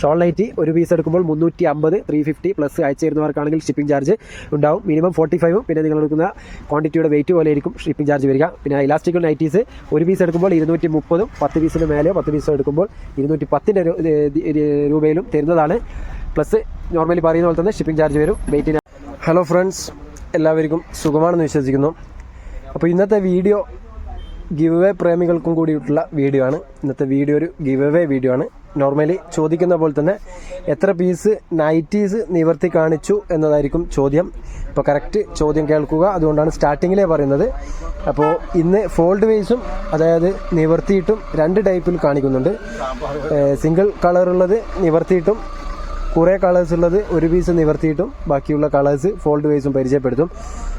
Shawl nightie ഒരു piece എടുക്കുമ്പോൾ മുന്നൂറ്റി അമ്പത് ത്രീ ഫിഫ്റ്റി പ്ലസ് അയച്ചു തരുന്നവർക്കാണെങ്കിൽ ഷിപ്പിംഗ് ചാർജ് ഉണ്ടാവും. മിനിമം ഫോർട്ടി ഫൈവും പിന്നെ നിങ്ങൾ എടുക്കുന്ന ക്വാണ്ടിറ്റിയുടെ വെയിറ്റ് പോലെ ആയിരിക്കും ഷിപ്പിംഗ് ചാർജ് വരിക. പിന്നെ ഇലാസ്റ്റിക് നൈറ്റീസ് ഒരു പീസ് എടുക്കുമ്പോൾ ഇരുന്നൂറ്റി മുപ്പതും പത്ത് പീസിന് മേലെയോ പത്ത് പീസോ എടുക്കുമ്പോൾ ഇരുന്നൂറ്റി പത്തിന്റെ രൂപയിലും തരുന്നതാണ്. പ്ലസ് നോർമലി പറയുന്ന പോലെ തന്നെ ഷിപ്പിംഗ് ചാർജ് വരും. വെയിറ്റിന് ഹലോ ഫ്രണ്ട്സ് എല്ലാവർക്കും സുഖമാണെന്ന് വിശ്വസിക്കുന്നു. അപ്പോൾ ഇന്നത്തെ വീഡിയോ ഗിവ് അവേ പ്രേമികൾക്കും കൂടിയിട്ടുള്ള വീഡിയോ ആണ്. ഇന്നത്തെ വീഡിയോ ഒരു ഗിവ് അവേ വീഡിയോ ആണ്. നോർമലി ചോദിക്കുന്ന പോലെ തന്നെ എത്ര പീസ് നൈറ്റീസ് നിവർത്തി കാണിച്ചു എന്നതായിരിക്കും ചോദ്യം. അപ്പോൾ കറക്റ്റ് ചോദ്യം കേൾക്കുക. അതുകൊണ്ടാണ് സ്റ്റാർട്ടിങ്ങിലേ പറയുന്നത്. അപ്പോൾ ഇന്ന് ഫോൾഡ് വൈസും അതായത് നിവർത്തിയിട്ടും രണ്ട് ടൈപ്പിൽ കാണിക്കുന്നുണ്ട്. സിംഗിൾ കളറുള്ളത് നിവർത്തിയിട്ടും കുറേ കളേഴ്സ് ഉള്ളത് ഒരു പീസ് നിവർത്തിയിട്ടും ബാക്കിയുള്ള കളേഴ്സ് ഫോൾഡ് വൈസും പരിചയപ്പെടുത്തും.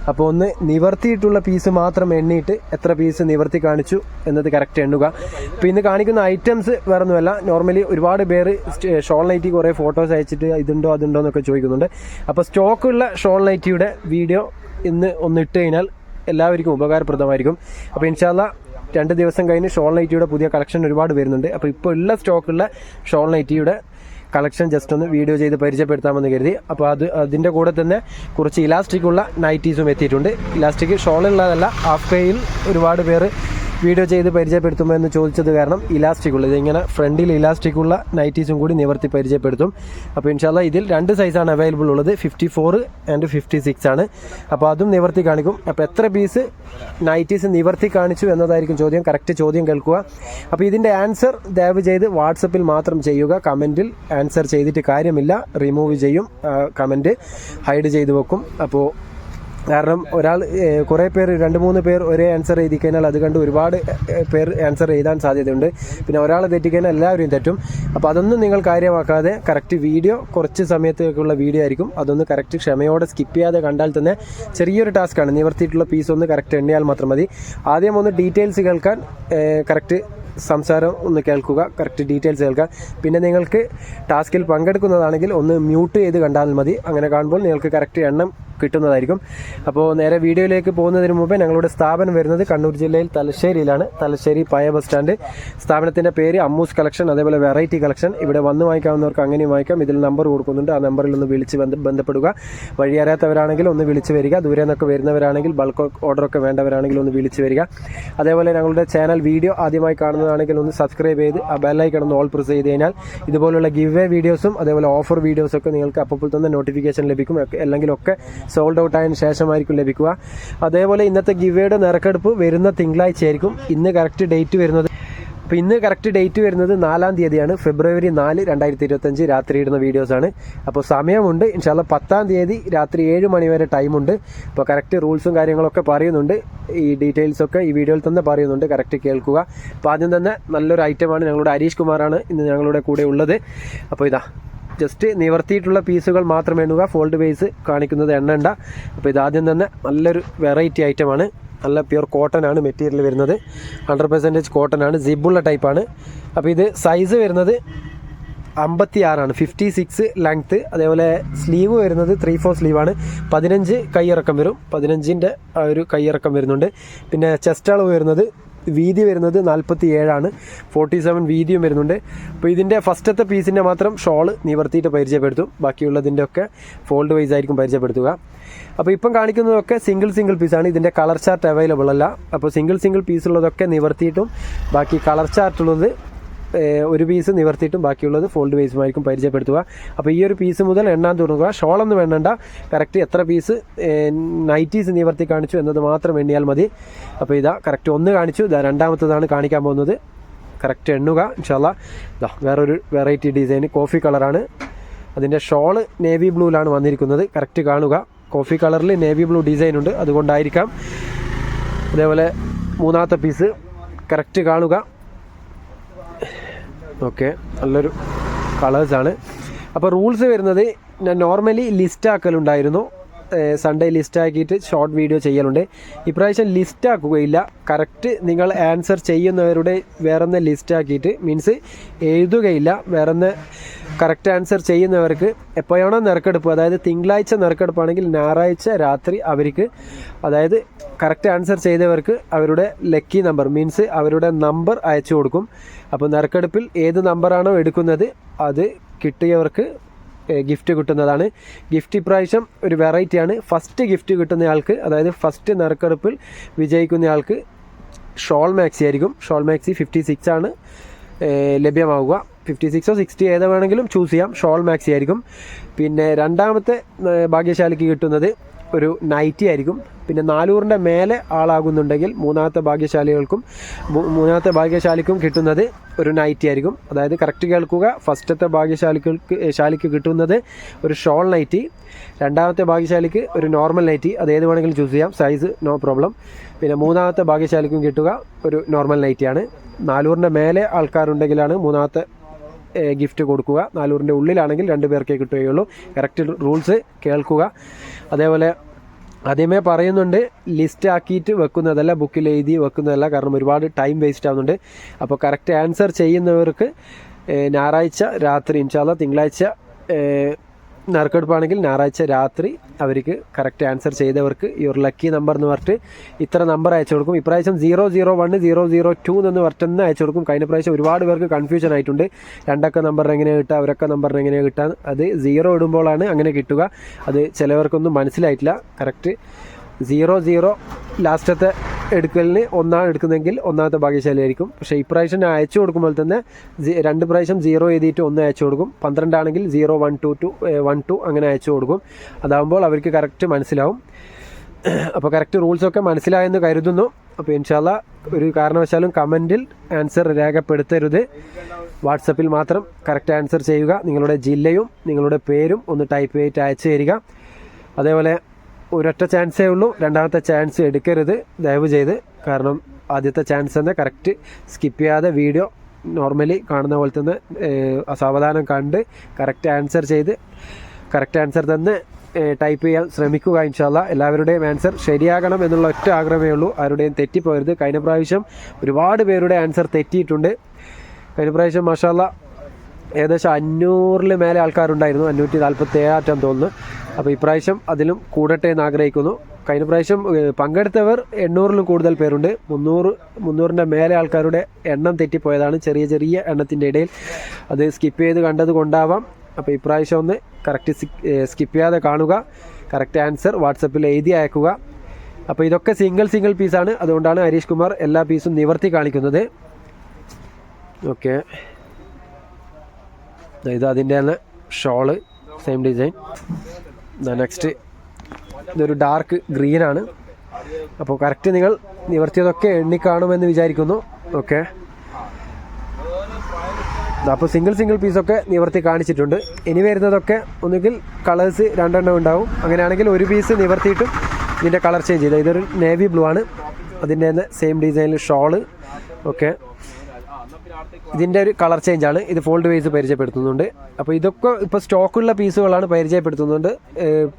അപ്പോൾ ഒന്ന് നിവർത്തിയിട്ടുള്ള പീസ് മാത്രം എണ്ണിയിട്ട് എത്ര പീസ് നിവർത്തി കാണിച്ചു എന്നത് കറക്റ്റ് എണ്ണുക. അപ്പോൾ ഇന്ന് കാണിക്കുന്ന ഐറ്റംസ് വേറെ ഒന്നുമല്ല നോർമലി ഒരുപാട് പേര് ഷോൾ നൈറ്റി കുറേ ഫോട്ടോസ് അയച്ചിട്ട് ഇതുണ്ടോ അതുണ്ടോ എന്നൊക്കെ ചോദിക്കുന്നുണ്ട്. അപ്പോൾ സ്റ്റോക്കുള്ള ഷോൾ നൈറ്റിയുടെ വീഡിയോ ഇന്ന് ഒന്നിട്ട് കഴിഞ്ഞാൽ എല്ലാവർക്കും ഉപകാരപ്രദമായിരിക്കും. അപ്പോൾ ഇൻഷാല്ല രണ്ട് ദിവസം കഴിഞ്ഞ് ഷോൾ നൈറ്റിയുടെ പുതിയ കളക്ഷൻ ഒരുപാട് വരുന്നുണ്ട്. അപ്പോൾ ഇപ്പോൾ ഉള്ള സ്റ്റോക്കുള്ള ഷോൾ നൈറ്റിയുടെ കളക്ഷൻ ജസ്റ്റ് ഒന്ന് വീഡിയോ ചെയ്ത് പരിചയപ്പെടുത്താമെന്ന് കരുതി. അപ്പോൾ അത് അതിന്റെ കൂടെ തന്നെ കുറച്ച് ഇലാസ്റ്റിക് ഉള്ള നൈറ്റീസും എത്തിയിട്ടുണ്ട്. ഇലാസ്റ്റിക് ഷോളുള്ളതല്ല ഹാഫ് കൈയിൽ ഒരുപാട് പേര് വീഡിയോ ചെയ്ത് പരിചയപ്പെടുത്തുമോ എന്ന് ചോദിച്ചത് കാരണം ഇലാസ്റ്റിക് ഉള്ളത് ഇങ്ങനെ ഫ്രണ്ടിൽ ഇലാസ്റ്റിക് ഉള്ള നൈറ്റീസും കൂടി നിവർത്തി പരിചയപ്പെടുത്തും. അപ്പോൾ ഇൻഷാല്ല ഇതിൽ രണ്ട് സൈസാണ് അവൈലബിൾ ഉള്ളത് fifty four and fifty six ആണ്. അപ്പോൾ അതും നിവർത്തി കാണിക്കും. അപ്പോൾ എത്ര പീസ് നൈറ്റീസ് നിവർത്തി കാണിച്ചു എന്നതായിരിക്കും ചോദ്യം കറക്റ്റ് ചോദ്യം കേൾക്കുക. അപ്പോൾ ഇതിന്റെ ആൻസർ ദയവ് ചെയ്ത് വാട്സപ്പിൽ മാത്രം ചെയ്യുക. കമന്റിൽ ആൻസർ ചെയ്തിട്ട് കാര്യമില്ല റിമൂവ് ചെയ്യും കമന്റ് ഹൈഡ് ചെയ്ത് വെക്കും. അപ്പോൾ കാരണം ഒരാൾ കുറേ പേർ രണ്ട് മൂന്ന് പേർ ഒരേ ആൻസർ എഴുതി കഴിഞ്ഞാൽ അത് കണ്ട് ഒരുപാട് പേർ ആൻസർ എഴുതാൻ സാധ്യതയുണ്ട്. പിന്നെ ഒരാൾ തെറ്റിക്കഴിഞ്ഞാൽ എല്ലാവരും തെറ്റും. അപ്പോൾ അതൊന്നും നിങ്ങൾ കാര്യമാക്കാതെ കറക്റ്റ് വീഡിയോ കുറച്ച് സമയത്തേക്കുള്ള വീഡിയോ ആയിരിക്കും. അതൊന്ന് കറക്റ്റ് ക്ഷമയോടെ സ്കിപ്പ് ചെയ്യാതെ കണ്ടാൽ തന്നെ ചെറിയൊരു ടാസ്ക്കാണ് നിവർത്തിയിട്ടുള്ള പീസ് ഒന്ന് കറക്റ്റ് എണ്ണിയാൽ മാത്രം മതി. ആദ്യം ഒന്ന് ഡീറ്റെയിൽസ് കേൾക്കാൻ കറക്റ്റ് സംസാരം ഒന്ന് കേൾക്കുക കറക്റ്റ് ഡീറ്റെയിൽസ് കേൾക്കുക പിന്നെ നിങ്ങൾക്ക് ടാസ്കിൽ പങ്കെടുക്കുന്നതാണെങ്കിൽ ഒന്ന് മ്യൂട്ട് ചെയ്ത് കണ്ടാൽ മതി. അങ്ങനെ കാണുമ്പോൾ നിങ്ങൾക്ക് കറക്റ്റ് എണ്ണം കിട്ടുന്നതായിരിക്കും. അപ്പോൾ നേരെ വീഡിയോയിലേക്ക് പോകുന്നതിന് മുമ്പേ ഞങ്ങളുടെ സ്ഥാപനം വരുന്നത് കണ്ണൂർ ജില്ലയിൽ തലശ്ശേരിയിലാണ്. തലശ്ശേരി പയ ബസ് സ്റ്റാൻഡ്. സ്ഥാപനത്തിന്റെ പേര് അമ്മൂസ് കളക്ഷൻ അതേപോലെ വെറൈറ്റി കളക്ഷൻ. ഇവിടെ വന്ന് വാങ്ങിക്കാവുന്നവർക്ക് അങ്ങനെയും വാങ്ങിക്കാം. ഇതിൽ നമ്പർ കൊടുക്കുന്നുണ്ട്. ആ നമ്പറിൽ ഒന്ന് വിളിച്ച് ബന്ധപ്പെടുക. വഴി അറിയാത്തവരാണെങ്കിൽ ഒന്ന് വിളിച്ച് വരിക. ദൂരെ നിന്നൊക്കെ വരുന്നവരാണെങ്കിൽ ബൾക്ക് ഓർഡറൊക്കെ വേണ്ടവരാണെങ്കിൽ ഒന്ന് വിളിച്ച് വരിക. അതേപോലെ ഞങ്ങളുടെ ചാനൽ വീഡിയോ ആദ്യമായി കാണുന്നതാണെങ്കിൽ ഒന്ന് സബ്സ്ക്രൈബ് ചെയ്ത് ആ ബെല്ലൈക്കൺ ഒന്ന് ഓൾ പ്രസ് ചെയ്ത് കഴിഞ്ഞാൽ ഇതുപോലുള്ള ഗിവ് വീഡിയോസും അതേപോലെ ഓഫർ വീഡിയോസൊക്കെ നിങ്ങൾക്ക് അപ്പോൾ തന്നെ നോട്ടിഫിക്കേഷൻ ലഭിക്കും. അല്ലെങ്കിൽ ഒക്കെ സോൾഡ് ഔട്ട് ആയതിനു ശേഷമായിരിക്കും ലഭിക്കുക. അതേപോലെ ഇന്നത്തെ ഗിവേയുടെ നറുക്കെടുപ്പ് വരുന്ന തിങ്കളാഴ്ച ആയിരിക്കും ഇന്ന് കറക്റ്റ് ഡേറ്റ് വരുന്നത്. അപ്പോൾ ഇന്ന് കറക്റ്റ് ഡേറ്റ് വരുന്നത് നാലാം തീയതിയാണ്. ഫെബ്രുവരി നാല് രണ്ടായിരത്തി ഇരുപത്തഞ്ച് രാത്രി ഇടുന്ന വീഡിയോസാണ് അപ്പോൾ സമയമുണ്ട്. ഇൻഷാല്ല പത്താം തീയതി രാത്രി ഏഴ് മണി വരെ ടൈമുണ്ട് അപ്പോൾ കറക്റ്റ് റൂൾസും കാര്യങ്ങളൊക്കെ പറയുന്നുണ്ട്. ഈ ഡീറ്റെയിൽസൊക്കെ ഈ വീഡിയോയിൽ തന്നെ പറയുന്നുണ്ട്. കറക്റ്റ് കേൾക്കുക. അപ്പോൾ ആദ്യം തന്നെ നല്ലൊരു ഐറ്റമാണ് ഞങ്ങളുടെ ഹരീഷ് കുമാറാണ് ഇന്ന് ഞങ്ങളുടെ കൂടെ ഉള്ളത്. അപ്പോൾ ഇതാ. ജസ്റ്റ് നിവർത്തിയിട്ടുള്ള പീസുകൾ മാത്രം എണ്ണുക. ഫോൾഡ് ബേസ് കാണിക്കുന്നത് എണ്ണണ്ട. അപ്പോൾ ഇതാദ്യം തന്നെ നല്ലൊരു വെറൈറ്റി ഐറ്റമാണ് നല്ല പ്യുർ കോട്ടൺ ആണ് മെറ്റീരിയൽ വരുന്നത്. ഹൺഡ്രഡ് പെർസെന്റേജ് കോട്ടൺ ആണ്. ജിബുള്ള ടൈപ്പാണ് അപ്പോൾ ഇത് സൈസ് വരുന്നത് അമ്പത്തി ആറാണ് ഫിഫ്റ്റി സിക്സ് ലെങ്ത്ത് അതേപോലെ സ്ലീവ് വരുന്നത് ത്രീ ഫോർ സ്ലീവാണ് പതിനഞ്ച് കൈയിറക്കം വരും. പതിനഞ്ചിന്റെ ആ ഒരു കൈയിറക്കം വരുന്നുണ്ട്. പിന്നെ ചെസ്റ്റ് അളവ് വരുന്നത് വീതി വരുന്നത് നാൽപ്പത്തി ഏഴാണ് ഫോർട്ടി സെവൻ വീതിയും വരുന്നുണ്ട്. അപ്പോൾ ഇതിന്റെ ഫസ്റ്റത്തെ പീസിന്റെ മാത്രം ഷോൾ നിവർത്തിയിട്ട് പരിചയപ്പെടുത്തും. ബാക്കിയുള്ളതിന്റെ ഒക്കെ ഫോൾഡ് വൈസ് ആയിരിക്കും പരിചയപ്പെടുത്തുക. അപ്പോൾ ഇപ്പം കാണിക്കുന്നതൊക്കെ സിംഗിൾ സിംഗിൾ പീസാണ്. ഇതിന്റെ കളർ ചാർട്ട് അവൈലബിൾ അല്ല. അപ്പോൾ സിംഗിൾ സിംഗിൾ പീസ് ഉള്ളതൊക്കെ നിവർത്തിയിട്ടും ബാക്കി കളർ ചാർട്ടുള്ളത് ഒരു പീസ് നിവർത്തിയിട്ടും ബാക്കിയുള്ളത് ഫോൾഡ് പീസുമായിരിക്കും പരിചയപ്പെടുത്തുക. അപ്പോൾ ഈ ഒരു പീസ് മുതൽ എണ്ണാൻ തുടങ്ങുക. ഷോളൊന്നും വേണ്ടണ്ട കറക്റ്റ് എത്ര പീസ് നൈറ്റീസ് നിവർത്തി കാണിച്ചു എന്നത് മാത്രം എണ്ണിയാൽ മതി. അപ്പോൾ ഇതാ കറക്റ്റ് ഒന്ന് കാണിച്ചു. ഇതാ രണ്ടാമത്തതാണ് കാണിക്കാൻ പോകുന്നത്. കറക്റ്റ് എണ്ണുക ഇൻഷാല്ല ഇതാ വേറൊരു വെറൈറ്റി ഡിസൈൻ കോഫി കളറാണ് അതിന്റെ ഷോൾ നേവി ബ്ലൂവിലാണ് വന്നിരിക്കുന്നത്. കറക്റ്റ് കാണുക. കോഫി കളറിൽ നേവി ബ്ലൂ ഡിസൈൻ ഉണ്ട്. അതുകൊണ്ടായിരിക്കാം. അതേപോലെ മൂന്നാമത്തെ പീസ് കറക്റ്റ് കാണുക. ഓക്കെ നല്ലൊരു കളേഴ്സാണ് അപ്പോൾ റൂൾസ് വരുന്നത് ഞാൻ നോർമലി ലിസ്റ്റ് ആക്കലുണ്ടായിരുന്നു. സൺഡേ ലിസ്റ്റ് ആക്കിയിട്ട് ഷോർട്ട് വീഡിയോ ചെയ്യലുണ്ട്. ഇപ്രാവശ്യം ലിസ്റ്റ് ആക്കുകയില്ല. കറക്റ്റ് നിങ്ങൾ ആൻസർ ചെയ്യുന്നവരുടെ വേറൊന്ന് ലിസ്റ്റ് ആക്കിയിട്ട് മീൻസ് എഴുതുകയില്ല. വേറൊന്ന് കറക്റ്റ് ആൻസർ ചെയ്യുന്നവർക്ക് എപ്പോഴാണോ നറുക്കെടുപ്പ് അതായത് തിങ്കളാഴ്ച നറുക്കെടുപ്പാണെങ്കിൽ ഞായറാഴ്ച രാത്രി അവർക്ക് അതായത് കറക്റ്റ് ആൻസർ ചെയ്തവർക്ക് അവരുടെ ലക്കി നമ്പർ മീൻസ് അവരുടെ നമ്പർ അയച്ചു കൊടുക്കും. അപ്പോൾ നറുക്കെടുപ്പിൽ ഏത് നമ്പറാണോ എടുക്കുന്നത് അത് കിട്ടിയവർക്ക് ഗിഫ്റ്റ് കിട്ടുന്നതാണ്. ഗിഫ്റ്റ് ഇപ്രാവശ്യം ഒരു വെറൈറ്റിയാണ് ഫസ്റ്റ് ഗിഫ്റ്റ് കിട്ടുന്നയാൾക്ക് അതായത് ഫസ്റ്റ് നറുക്കെടുപ്പിൽ വിജയിക്കുന്നയാൾക്ക് ഷോൾ മാക്സി ആയിരിക്കും. ഷോൾ മാക്സി ഫിഫ്റ്റി സിക്സ് ആണ് ലഭ്യമാവുക. ഫിഫ്റ്റി സിക്സോ സിക്സ്റ്റി ഏത് വേണമെങ്കിലും ചൂസ് ചെയ്യാം. ഷോൾ മാക്സി ആയിരിക്കും. പിന്നെ രണ്ടാമത്തെ ഭാഗ്യശാലിക്ക് കിട്ടുന്നത് ഒരു നൈറ്റി ആയിരിക്കും. പിന്നെ നാനൂറിന്റെ മേലെ ആളാകുന്നുണ്ടെങ്കിൽ മൂന്നാമത്തെ ഭാഗ്യശാലികൾക്കും മൂന്നാമത്തെ ഭാഗ്യശാലിക്കും കിട്ടുന്നത് ഒരു നൈറ്റി ആയിരിക്കും. അതായത് കറക്റ്റ് കേൾക്കുക ഫസ്റ്റത്തെ ഭാഗ്യശാലികൾക്ക് ഏഹ് ശാലിക്ക് കിട്ടുന്നത് ഒരു ഷോൾ നൈറ്റി രണ്ടാമത്തെ ഭാഗ്യശാലിക്ക് ഒരു നോർമൽ നൈറ്റി അത് ഏത് വേണമെങ്കിലും ചൂസ് ചെയ്യാം സൈസ് നോ പ്രോബ്ലം പിന്നെ മൂന്നാമത്തെ ഭാഗ്യശാലിക്കും കിട്ടുക ഒരു നോർമൽ നൈറ്റിയാണ് നാനൂറിന്റെ മേലെ ആൾക്കാരുണ്ടെങ്കിലാണ് മൂന്നാമത്തെ ഗിഫ്റ്റ് കൊടുക്കുക. നാനൂറിന്റെ ഉള്ളിലാണെങ്കിൽ രണ്ട് പേർക്കേ കിട്ടുകയുള്ളൂ. കറക്റ്റ് റൂൾസ് കേൾക്കുക. അതേപോലെ ആദ്യമേ പറയുന്നുണ്ട് ലിസ്റ്റ് ആക്കിയിട്ട് വെക്കുന്നതല്ല ബുക്കിൽ എഴുതി വെക്കുന്നതല്ല. കാരണം ഒരുപാട് ടൈം വേസ്റ്റ് ആവുന്നുണ്ട്. അപ്പോൾ കറക്റ്റ് ആൻസർ ചെയ്യുന്നവർക്ക് ഞായറാഴ്ച രാത്രി ഇൻഷാല്ല തിങ്കളാഴ്ച നറുക്കെടുപ്പാണെങ്കിൽ ഞായറാഴ്ച രാത്രി അവർക്ക് കറക്റ്റ് ആൻസർ ചെയ്തവർക്ക് ഒരു ലക്കി നമ്പർ എന്ന് പറഞ്ഞിട്ട് ഇത്ര നമ്പർ അയച്ചു കൊടുക്കും. ഇപ്രാവശ്യം zero zero one zero zero two എന്ന് പറഞ്ഞിട്ട് അയച്ചു കൊടുക്കും. കഴിഞ്ഞ പ്രാവശ്യം ഒരുപാട് പേർക്ക് കൺഫ്യൂഷൻ ആയിട്ടുണ്ട്. രണ്ടൊക്കെ നമ്പറിന് എങ്ങനെയാണ് കിട്ടുക? അവരൊക്കെ നമ്പറിന് എങ്ങനെയാണ് കിട്ടുക? അത് സീറോ ഇടുമ്പോഴാണ് അങ്ങനെ കിട്ടുക. അത് ചിലവർക്കൊന്നും മനസ്സിലായിട്ടില്ല. കറക്റ്റ് സീറോ സീറോ ലാസ്റ്റത്തെ എടുക്കലിന് ഒന്നാണ് എടുക്കുന്നതെങ്കിൽ ഒന്നാമത്തെ ഭാഗ്യശാലിയായിരിക്കും. പക്ഷേ ഇപ്രാവശ്യം ഞാൻ അയച്ചു കൊടുക്കുമ്പോൾ തന്നെ രണ്ട് പ്രാവശ്യം സീറോ എഴുതിയിട്ട് ഒന്ന് അയച്ചു കൊടുക്കും. പന്ത്രണ്ടാണെങ്കിൽ zero one two two one two അങ്ങനെ അയച്ചു കൊടുക്കും. അതാകുമ്പോൾ അവർക്ക് കറക്റ്റ് മനസ്സിലാവും. അപ്പോൾ കറക്റ്റ് റൂൾസൊക്കെ മനസ്സിലായെന്ന് കരുതുന്നു. അപ്പോൾ ഇൻഷാല്ല ഒരു കാരണവശാലും കമന്റിൽ ആൻസർ രേഖപ്പെടുത്തരുത്. വാട്സപ്പിൽ മാത്രം കറക്റ്റ് ആൻസർ ചെയ്യുക. നിങ്ങളുടെ ജില്ലയും നിങ്ങളുടെ പേരും ഒന്ന് ടൈപ്പ് ചെയ്തിട്ട് അയച്ചു തരിക. അതേപോലെ ഒരൊറ്റ ചാൻസേ ഉള്ളൂ. രണ്ടാമത്തെ ചാൻസ് എടുക്കരുത്. ദയവ് ചെയ്ത് കാരണം ആദ്യത്തെ ചാൻസ് തന്നെ കറക്റ്റ് സ്കിപ്പ് ചെയ്യാതെ വീഡിയോ നോർമലി കാണുന്ന പോലെ തന്നെ അസാവധാനം സാവധാനം കണ്ട് കറക്റ്റ് ആൻസർ ചെയ്ത് കറക്റ്റ് ആൻസർ തന്ന് ടൈപ്പ് ചെയ്യാൻ ശ്രമിക്കുക ഇൻഷാല്ല എല്ലാവരുടെയും ആൻസർ ശരിയാകണം എന്നുള്ള ഒറ്റ ആഗ്രഹമേ ഉള്ളൂ. ആരുടെയും തെറ്റിപ്പോയരുത്. കഴിഞ്ഞ പ്രാവശ്യം ഒരുപാട് പേരുടെ ആൻസർ തെറ്റിയിട്ടുണ്ട്. കഴിഞ്ഞ പ്രാവശ്യം മഷാല്ല ഏകദേശം അഞ്ഞൂറിൽ മേലെ ആൾക്കാരുണ്ടായിരുന്നു. അഞ്ഞൂറ്റി നാൽപ്പത്തി ഏഴാറ്റം തോന്നുന്നു. അപ്പോൾ ഇപ്രാവശ്യം അതിലും കൂടട്ടെ എന്ന് ആഗ്രഹിക്കുന്നു. കഴിഞ്ഞ പ്രാവശ്യം പങ്കെടുത്തവർ എണ്ണൂറിലും കൂടുതൽ പേരുണ്ട്. മുന്നൂറ് മുന്നൂറിന്റെ മേലെ ആൾക്കാരുടെ എണ്ണം തെറ്റിപ്പോയതാണ്. ചെറിയ ചെറിയ എണ്ണത്തിന്റെ ഇടയിൽ അത് സ്കിപ്പ് ചെയ്ത് കണ്ടത് കൊണ്ടാവാം. അപ്പോൾ ഇപ്രാവശ്യം ഒന്ന് കറക്റ്റ് സ്കിപ്പ് ചെയ്യാതെ കാണുക. കറക്റ്റ് ആൻസർ വാട്സപ്പിൽ എഴുതി അയക്കുക. അപ്പോൾ ഇതൊക്കെ സിംഗിൾ സിംഗിൾ പീസാണ് അതുകൊണ്ടാണ് ഹരീഷ് കുമാർ എല്ലാ പീസും നിവർത്തി കാണിക്കുന്നത്. ഓക്കെ ഇത് അതിന്റെ തന്നെ ഷോൾ സെയിം ഡിസൈൻ നെക്സ്റ്റ് ഇതൊരു ഡാർക്ക് ഗ്രീൻ ആണ്. അപ്പോൾ കറക്റ്റ് നിങ്ങൾ നിവർത്തിയതൊക്കെ എണ്ണിക്കാണുമെന്ന് വിചാരിക്കുന്നു. ഓക്കെ അപ്പോൾ സിംഗിൾ സിംഗിൾ പീസൊക്കെ നിവർത്തി കാണിച്ചിട്ടുണ്ട്. ഇനി വരുന്നതൊക്കെ ഒന്നുകിൽ കളേഴ്സ് രണ്ടെണ്ണം ഉണ്ടാവും. അങ്ങനെയാണെങ്കിൽ ഒരു പീസ് നിവർത്തിയിട്ടും ഇതിന്റെ കളർ ചേഞ്ച് ചെയ്ത്. ഇതൊരു നേവി ബ്ലൂ ആണ്. അതിന്റെ തന്നെ സെയിം ഡിസൈനിൽ ഷോൾ. ഓക്കെ ഇതിന്റെ ഒരു കളർ ചേഞ്ച് ആണ്. ഇത് ഫോൾഡ് വൈസ് പരിചയപ്പെടുത്തുന്നുണ്ട്. അപ്പോൾ ഇതൊക്കെ ഇപ്പോൾ സ്റ്റോക്കുള്ള പീസുകളാണ് പരിചയപ്പെടുത്തുന്നുണ്ട്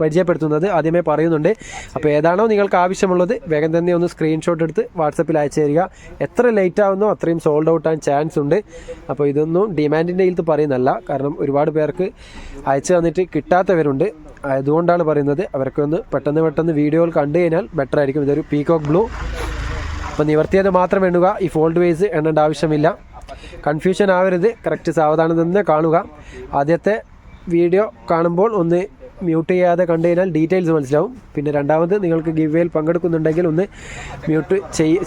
പരിചയപ്പെടുത്തുന്നത് ആദ്യമേ പറയുന്നുണ്ട്. അപ്പോൾ ഏതാണോ നിങ്ങൾക്ക് ആവശ്യമുള്ളത് വേഗം തന്നെ ഒന്ന് സ്ക്രീൻഷോട്ട് എടുത്ത് വാട്സപ്പിൽ അയച്ചു തരിക. എത്ര ലേറ്റ് ആവുന്നോ അത്രയും സോൾഡ് ഔട്ട് ആകാൻ ചാൻസ് ഉണ്ട്. അപ്പോൾ ഇതൊന്നും ഡിമാൻഡിന്റെ ഇതിൽ പറയുന്നല്ല കാരണം ഒരുപാട് പേർക്ക് അയച്ചു തന്നിട്ട് കിട്ടാത്തവരുണ്ട്. അതുകൊണ്ടാണ് പറയുന്നത്. അവർക്കൊന്ന് പെട്ടെന്ന് പെട്ടെന്ന് വീഡിയോകൾ കണ്ടു കഴിഞ്ഞാൽ ബെറ്റർ ആയിരിക്കും. ഇതൊരു പീകോക്ക് ബ്ലൂ അപ്പോൾ നിവർത്തിയത് മാത്രം എണ്ണുക. ഈ ഫോൾഡ് വേസ് എണ്ണേണ്ട ആവശ്യമില്ല. കൺഫ്യൂഷൻ ആവരുത്. കറക്റ്റ് സാവധാനം തന്നെ കാണുക. ആദ്യത്തെ വീഡിയോ കാണുമ്പോൾ ഒന്ന് മ്യൂട്ട് ചെയ്യാതെ കണ്ടു കഴിഞ്ഞാൽ ഡീറ്റെയിൽസ് മനസ്സിലാവും. പിന്നെ രണ്ടാമത് നിങ്ങൾക്ക് ഗിവേയിൽ പങ്കെടുക്കുന്നുണ്ടെങ്കിൽ ഒന്ന് മ്യൂട്ട്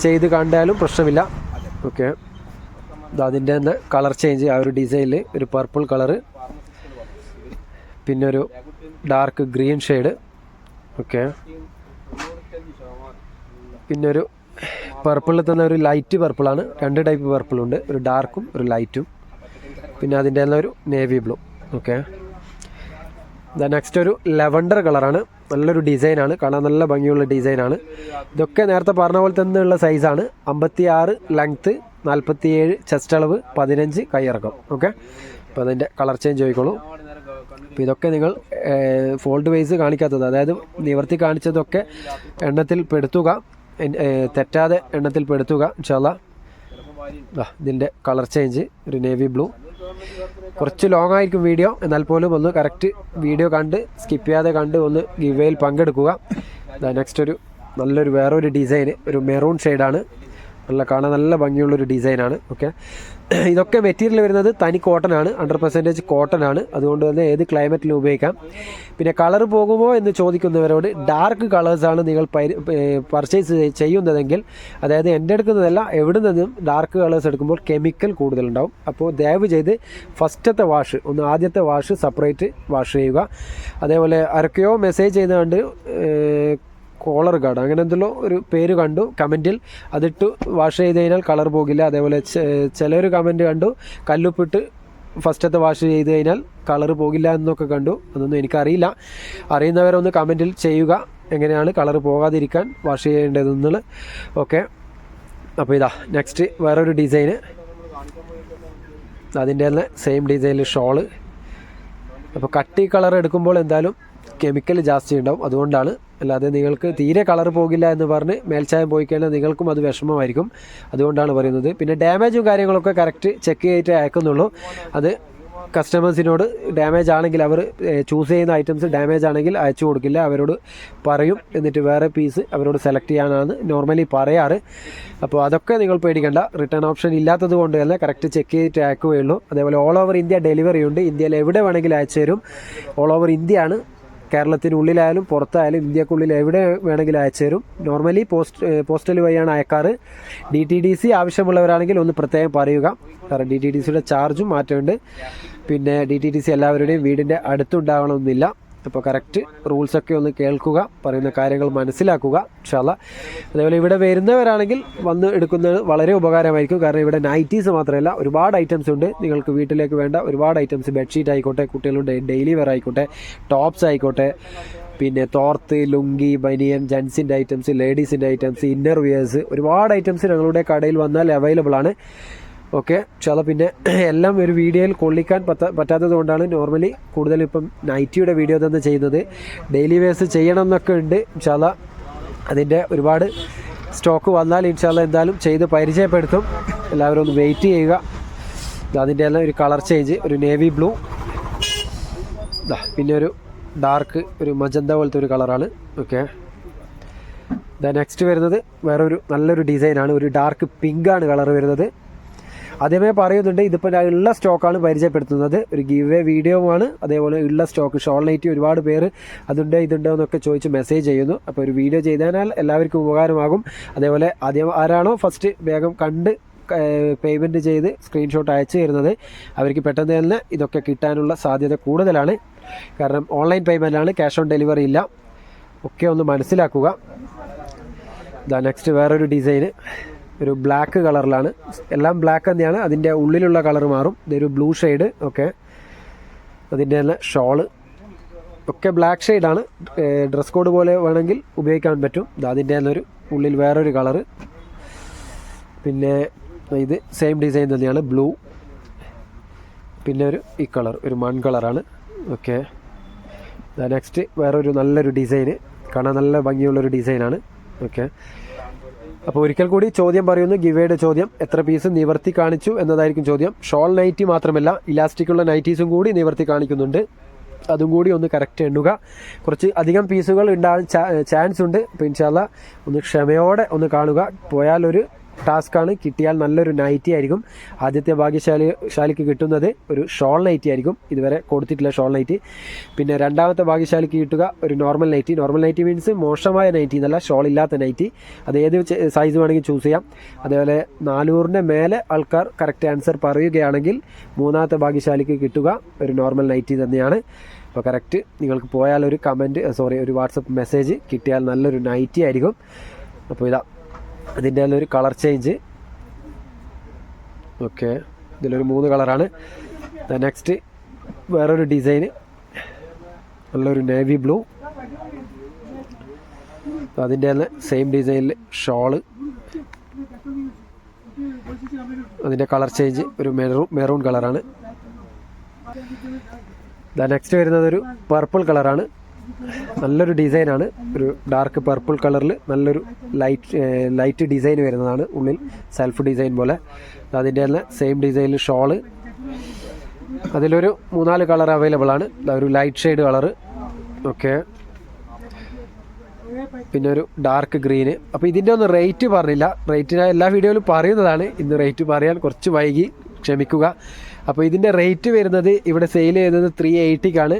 ചെയ്ത് കണ്ടാലും പ്രശ്നമില്ല. ഓക്കെ അതിന്റെ തന്നെ കളർ ചേഞ്ച് ആ ഒരു ഡിസൈനിൽ ഒരു പർപ്പിൾ കളറ് പിന്നെ ഒരു ഡാർക്ക് ഗ്രീൻ ഷെയ്ഡ് ഓക്കെ പിന്നെ ഒരു പർപ്പിളിൽ തന്നെ ഒരു ലൈറ്റ് പർപ്പിളാണ് രണ്ട് ടൈപ്പ് പർപ്പിളുണ്ട് ഒരു ഡാർക്കും ഒരു ലൈറ്റും പിന്നെ അതിന്റെ തന്നെ ഒരു നേവി ബ്ലൂ ഓക്കെ നെക്സ്റ്റ് ഒരു ലെവൻഡർ കളറാണ് നല്ലൊരു ഡിസൈനാണ് കാണാൻ നല്ല ഭംഗിയുള്ള ഡിസൈനാണ് ഇതൊക്കെ നേരത്തെ പറഞ്ഞ പോലെ തന്നെ ഉള്ള സൈസാണ് അമ്പത്തി ആറ് ലെങ്ത്ത് നാൽപ്പത്തി ഏഴ് ചെസ്റ്റ് അളവ് പതിനഞ്ച് കൈയിറക്കം ഓക്കെ അപ്പോൾ അതിന്റെ കളർ ചേഞ്ച് ചോദിക്കോളൂ അപ്പോൾ ഇതൊക്കെ നിങ്ങൾ ഫോൾഡ് വൈസ് കാണിക്കാത്തത്. അതായത് നിവർത്തി കാണിച്ചതൊക്കെ എണ്ണത്തിൽ പെടുത്തുക. തെറ്റാതെ എണ്ണത്തിൽ പെടുത്തുക ഇൻഷാല്ല ഇതിന്റെ കളർ ചേഞ്ച് ഒരു നേവി ബ്ലൂ. കുറച്ച് ലോങ് ആയിരിക്കും വീഡിയോ എന്നാൽ പോലും ഒന്ന് കറക്റ്റ് വീഡിയോ കണ്ട് സ്കിപ്പ് ചെയ്യാതെ കണ്ട് ഒന്ന് ഗിവേയിൽ പങ്കെടുക്കുക. നെക്സ്റ്റ് ഒരു നല്ലൊരു വേറൊരു ഡിസൈൻ ഒരു മെറൂൺ ഷെയ്ഡാണ് നല്ല കാണാൻ നല്ല ഭംഗിയുള്ളൊരു ഡിസൈനാണ് ഓക്കെ ഇതൊക്കെ മെറ്റീരിയൽ വരുന്നത് തനി കോട്ടൺ ആണ് ഹൺഡ്രഡ് പെർസെന്റേജ് കോട്ടൺ ആണ് അതുകൊണ്ട് തന്നെ ഏത് ക്ലൈമറ്റിലും ഉപയോഗിക്കാം. പിന്നെ കളർ പോകുമോ എന്ന് ചോദിക്കുന്നവരോട് ഡാർക്ക് കളേഴ്സാണ് നിങ്ങൾ പർച്ചേസ് ചെയ്യുന്നതെങ്കിൽ അതായത് എന്റെ എടുക്കുന്നതല്ല എവിടെ നിന്നും ഡാർക്ക് കളേഴ്സ് എടുക്കുമ്പോൾ കെമിക്കൽ കൂടുതലുണ്ടാവും. അപ്പോൾ ദയവ് ചെയ്ത് ഫസ്റ്റത്തെ വാഷ് ഒന്ന് ആദ്യത്തെ വാഷ് സെപ്പറേറ്റ് വാഷ് ചെയ്യുക. അതേപോലെ ആരൊക്കെയോ മെസ്സേജ് ചെയ്യുന്നതുകൊണ്ട് കോളർ ഗാർഡ്. അങ്ങനെ എന്തെല്ലോ ഒരു പേര് കണ്ടു. കമന്റിൽ അതിട്ട് വാഷ് ചെയ്ത് കഴിഞ്ഞാൽ കളർ പോകില്ല. അതേപോലെ ചില ഒരു കമന്റ് കണ്ടു. കല്ലുപ്പിട്ട് ഫസ്റ്റത്തെ വാഷ് ചെയ്ത് കഴിഞ്ഞാൽ കളർ പോകില്ല എന്നൊക്കെ കണ്ടു. അതൊന്നും എനിക്കറിയില്ല. അറിയുന്നവരൊന്ന് കമന്റിൽ ചെയ്യുക. എങ്ങനെയാണ് കളർ പോകാതിരിക്കാൻ വാഷ് ചെയ്യേണ്ടതെന്നുള്ളത്. ഓക്കെ. അപ്പോൾ ഇതാ നെക്സ്റ്റ് വേറൊരു ഡിസൈന്. അതിന്റെ തന്നെ സെയിം ഡിസൈനിൽ ഷോൾ. അപ്പോൾ കട്ടി കളർ എടുക്കുമ്പോൾ എന്തായാലും കെമിക്കൽ ജാസ്തി ഉണ്ടാവും. അതുകൊണ്ടാണ് അല്ലാതെ നിങ്ങൾക്ക് തീരെ കളർ പോകില്ല എന്ന് പറഞ്ഞ് മേൽച്ചായം പോയി കഴിഞ്ഞാൽ നിങ്ങൾക്കും അത് വിഷമമായിരിക്കും. അതുകൊണ്ടാണ് പറയുന്നത്. പിന്നെ ഡാമേജും കാര്യങ്ങളൊക്കെ കറക്റ്റ് ചെക്ക് ചെയ്തിട്ട് അയക്കുന്നുള്ളൂ. അത് കസ്റ്റമേഴ്സിനോട് ഡാമേജ് ആണെങ്കിൽ അവർ ചൂസ് ചെയ്യുന്ന ഐറ്റംസ് ഡാമേജ് ആണെങ്കിൽ അയച്ചു കൊടുക്കില്ല. അവരോട് പറയും. എന്നിട്ട് വേറെ പീസ് അവരോട് സെലക്ട് ചെയ്യാനാണ് നോർമലി പറയാറ്. അപ്പോൾ അതൊക്കെ നിങ്ങൾ പേടിക്കണ്ട. റിട്ടേൺ ഓപ്ഷൻ ഇല്ലാത്തത് കൊണ്ട് തന്നെ കറക്റ്റ് ചെക്ക് ചെയ്തിട്ട് അയക്കുകയുള്ളൂ. അതേപോലെ ഓൾ ഓവർ ഇന്ത്യ ഡെലിവറി ഉണ്ട്. ഇന്ത്യയിൽ എവിടെ വേണമെങ്കിലും അയച്ചു തരും. ഓൾ ഓവർ ഇന്ത്യയാണ് കേരളത്തിനുള്ളിലായാലും പുറത്തായാലും ഇന്ത്യക്കുള്ളിൽ എവിടെ വേണമെങ്കിലും അയച്ചു തരും. നോർമലി പോസ്റ്റ് പോസ്റ്റൽ വഴിയാണ് അയക്കാറ്. ഡി ടി ഡി സി ആവശ്യമുള്ളവരാണെങ്കിൽ ഒന്ന് പ്രത്യേകം പറയുക. കാരണം ഡി ടി ഡി സിയുടെ ചാർജും മാറ്റമുണ്ട്. പിന്നെ ഡി ടി ഡി സി എല്ലാവരുടെയും വീടിന്റെ അടുത്തുണ്ടാകണമെന്നില്ല അപ്പോൾ കറക്റ്റ് റൂൾസൊക്കെ ഒന്ന് കേൾക്കുക പറയുന്ന കാര്യങ്ങൾ മനസ്സിലാക്കുക ഇൻഷാല്ല അതേപോലെ ഇവിടെ വരുന്നവരാണെങ്കിൽ വന്ന് എടുക്കുന്നത് വളരെ ഉപകാരമായിരിക്കും. കാരണം ഇവിടെ നൈറ്റീസ് മാത്രമല്ല ഒരുപാട് ഐറ്റംസ് ഉണ്ട്. നിങ്ങൾക്ക് വീട്ടിലേക്ക് വേണ്ട ഒരുപാട് ഐറ്റംസ് ബെഡ്ഷീറ്റ് ആയിക്കോട്ടെ കുട്ടികളുടെ ഡെയിലി വെയർ ആയിക്കോട്ടെ ടോപ്സ് ആയിക്കോട്ടെ പിന്നെ തോർത്ത് ലുങ്കി ബനിയൻ ജെൻസിന്റെ ഐറ്റംസ് ലേഡീസിന്റെ ഐറ്റംസ് ഇന്നർ വിയേഴ്സ് ഒരുപാട് ഐറ്റംസ് ഞങ്ങളുടെ കടയിൽ വന്നാൽ അവൈലബിൾ ആണ്. ഓക്കെ ചില പിന്നെ എല്ലാം ഒരു വീഡിയോയിൽ കൊള്ളിക്കാൻ പറ്റ പറ്റാത്തത് കൊണ്ടാണ് നോർമലി കൂടുതലും ഇപ്പം നൈറ്റിയുടെ വീഡിയോ തന്നെ ചെയ്യുന്നത്. ഡെയിലി വേസ് ചെയ്യണം എന്നൊക്കെ ഉണ്ട് ചില അതിന്റെ ഒരുപാട് സ്റ്റോക്ക് വന്നാൽ ഇൻഷാല്ല എന്തായാലും ചെയ്ത് പരിചയപ്പെടുത്തും. എല്ലാവരും ഒന്ന് വെയിറ്റ് ചെയ്യുക. അതിന്റെ എല്ലാം ഒരു കളർ ചേഞ്ച് ഒരു നേവി ബ്ലൂ പിന്നെ ഒരു ഡാർക്ക് ഒരു മജന്ത പോലത്തെ ഒരു കളറാണ് ഓക്കെ. ദ നെക്സ്റ്റ് വരുന്നത് വേറൊരു നല്ലൊരു ഡിസൈനാണ് ഒരു ഡാർക്ക് പിങ്കാണ് കളർ വരുന്നത്. ആദ്യമേ പറയുന്നുണ്ട് ഇതിപ്പോൾ ഞാൻ ഉള്ള സ്റ്റോക്കാണ് പരിചയപ്പെടുത്തുന്നത്. ഒരു ഗീവ് വീഡിയോ ആണ് അതേപോലെ ഉള്ള സ്റ്റോക്ക് ഷോൾ നൈറ്റി ഒരുപാട് പേര് അതുണ്ട് ഇതുണ്ടോ എന്നൊക്കെ ചോദിച്ച് മെസ്സേജ് ചെയ്യുന്നു. അപ്പോൾ ഒരു വീഡിയോ ചെയ്താൽ എല്ലാവർക്കും ഉപകാരമാകും. അതേപോലെ ആദ്യം ആരാണോ ഫസ്റ്റ് വേഗം കണ്ട് പേയ്മെന്റ് ചെയ്ത് സ്ക്രീൻഷോട്ട് അയച്ചു തരുന്നത്. അവർക്ക് പെട്ടെന്ന് തന്നെ ഇതൊക്കെ കിട്ടാനുള്ള സാധ്യത കൂടുതലാണ്. കാരണം ഓൺലൈൻ പേയ്മെന്റാണ് ക്യാഷ് ഓൺ ഡെലിവറി ഇല്ല. ഒക്കെ ഒന്ന് മനസ്സിലാക്കുക. ഇതാ നെക്സ്റ്റ് വേറൊരു ഡിസൈന് ഒരു ബ്ലാക്ക് കളറിലാണ് എല്ലാം ബ്ലാക്ക് തന്നെയാണ്. അതിന്റെ ഉള്ളിലുള്ള കളർ മാറും. ഇതൊരു ബ്ലൂ ഷെയ്ഡ് ഓക്കെ അതിന്റെ തന്നെ ഷോൾ ഒക്കെ ബ്ലാക്ക് ഷെയ്ഡാണ് ഡ്രസ് കോഡ് പോലെ വേണമെങ്കിൽ ഉപയോഗിക്കാൻ പറ്റും. ഇത് അതിന്റെ തന്നെ ഒരു ഉള്ളിൽ വേറൊരു കളറ് പിന്നെ ഇത് സെയിം ഡിസൈൻ തന്നെയാണ് ബ്ലൂ പിന്നെ ഒരു ഈ കളർ ഒരു മൺ കളറാണ് ഓക്കെ നെക്സ്റ്റ് വേറൊരു നല്ലൊരു ഡിസൈന് കാണാൻ നല്ല ഭംഗിയുള്ളൊരു ഡിസൈനാണ് ഓക്കെ അപ്പോൾ ഒരിക്കൽ കൂടി ചോദ്യം പറയുന്നു. ഗിവയുടെ ചോദ്യം എത്ര പീസ് നിവർത്തി കാണിച്ചു എന്നതായിരിക്കും ചോദ്യം. ഷോൾ നൈറ്റി മാത്രമല്ല ഇലാസ്റ്റിക്കുള്ള നൈറ്റീസും കൂടി നിവർത്തി കാണിക്കുന്നുണ്ട്. അതും കൂടി ഒന്ന് കറക്റ്റ് എണ്ണുക. കുറച്ച് അധികം പീസുകൾ ഉണ്ടാകാൻ ചാൻസ് ഉണ്ട്. അപ്പോൾ ഇൻഷാല്ല ഒന്ന് ക്ഷമയോടെ ഒന്ന് കാണുക. പോയാലൊരു ടാസ്ക്കാണ്. കിട്ടിയാൽ നല്ലൊരു നൈറ്റി ആയിരിക്കും. ആദ്യത്തെ ഭാഗ്യശാലി ശാലിക്ക് കിട്ടുന്നത് ഒരു ഷോൾ നൈറ്റി ആയിരിക്കും. ഇതുവരെ കൊടുത്തിട്ടില്ല ഷോൾ നൈറ്റി പിന്നെ രണ്ടാമത്തെ ഭാഗ്യശാലിക്ക് കിട്ടുക ഒരു normal nighty normal nighty means മോശമായ നൈറ്റി എന്നല്ല ഷോൾ ഇല്ലാത്ത നൈറ്റി അത് ഏത് സൈസ് വേണമെങ്കിൽ ചൂസ് ചെയ്യാം. അതേപോലെ നാനൂറിന്റെ മേലെ ആൾക്കാർ കറക്റ്റ് ആൻസർ പറയുകയാണെങ്കിൽ മൂന്നാമത്തെ ഭാഗ്യശാലിക്ക് കിട്ടുക ഒരു നോർമൽ നൈറ്റി തന്നെയാണ്. അപ്പോൾ കറക്റ്റ് നിങ്ങൾക്ക് പോയാൽ ഒരു കമന്റ് സോറി ഒരു വാട്സപ്പ് മെസ്സേജ് കിട്ടിയാൽ നല്ലൊരു നൈറ്റി ആയിരിക്കും. അപ്പോൾ ഇതാ. അതിന്റെ ഒരു കളർ ചേഞ്ച്. ഓക്കെ. ഇതിലൊരു മൂന്ന് കളറാണ്. നെക്സ്റ്റ് വേറൊരു ഡിസൈന് നല്ലൊരു നേവി ബ്ലൂ. അതിന്റെ തന്നെ സെയിം ഡിസൈനിൽ ഷോൾ. അതിന്റെ കളർ ചേഞ്ച് ഒരു മെറൂൺ മെറൂൺ കളറാണ്. നെക്സ്റ്റ് വരുന്നത് ഒരു പർപ്പിൾ കളറാണ്. നല്ലൊരു ഡിസൈനാണ്. ഒരു ഡാർക്ക് പർപ്പിൾ കളറിൽ നല്ലൊരു ലൈറ്റ് ലൈറ്റ് ഡിസൈൻ വരുന്നതാണ് ഉള്ളിൽ സെൽഫ് ഡിസൈൻ പോലെ. അതിന്റെ തന്നെ സെയിം ഡിസൈനിൽ ഷോൾ. അതിലൊരു മൂന്നാൽ കളർ അവൈലബിൾ ആണ്. ഒരു ലൈറ്റ് ഷെയ്ഡ് കളർ ഓക്കെ. പിന്നെ ഒരു ഡാർക്ക് ഗ്രീന്. അപ്പോൾ ഇതിന്റെ ഒന്നും റേറ്റ് പറഞ്ഞില്ല. റേറ്റ് ഞാൻ എല്ലാ വീഡിയോയിലും പറയുന്നതാണ്. ഇന്ന് റേറ്റ് പറയാൻ കുറച്ച് വൈകി. ക്ഷമിക്കുക. അപ്പോൾ ഇതിന്റെ റേറ്റ് വരുന്നത് ഇവിടെ സെയിൽ ചെയ്യുന്നത് ത്രീ എയ്റ്റിക്കാണ്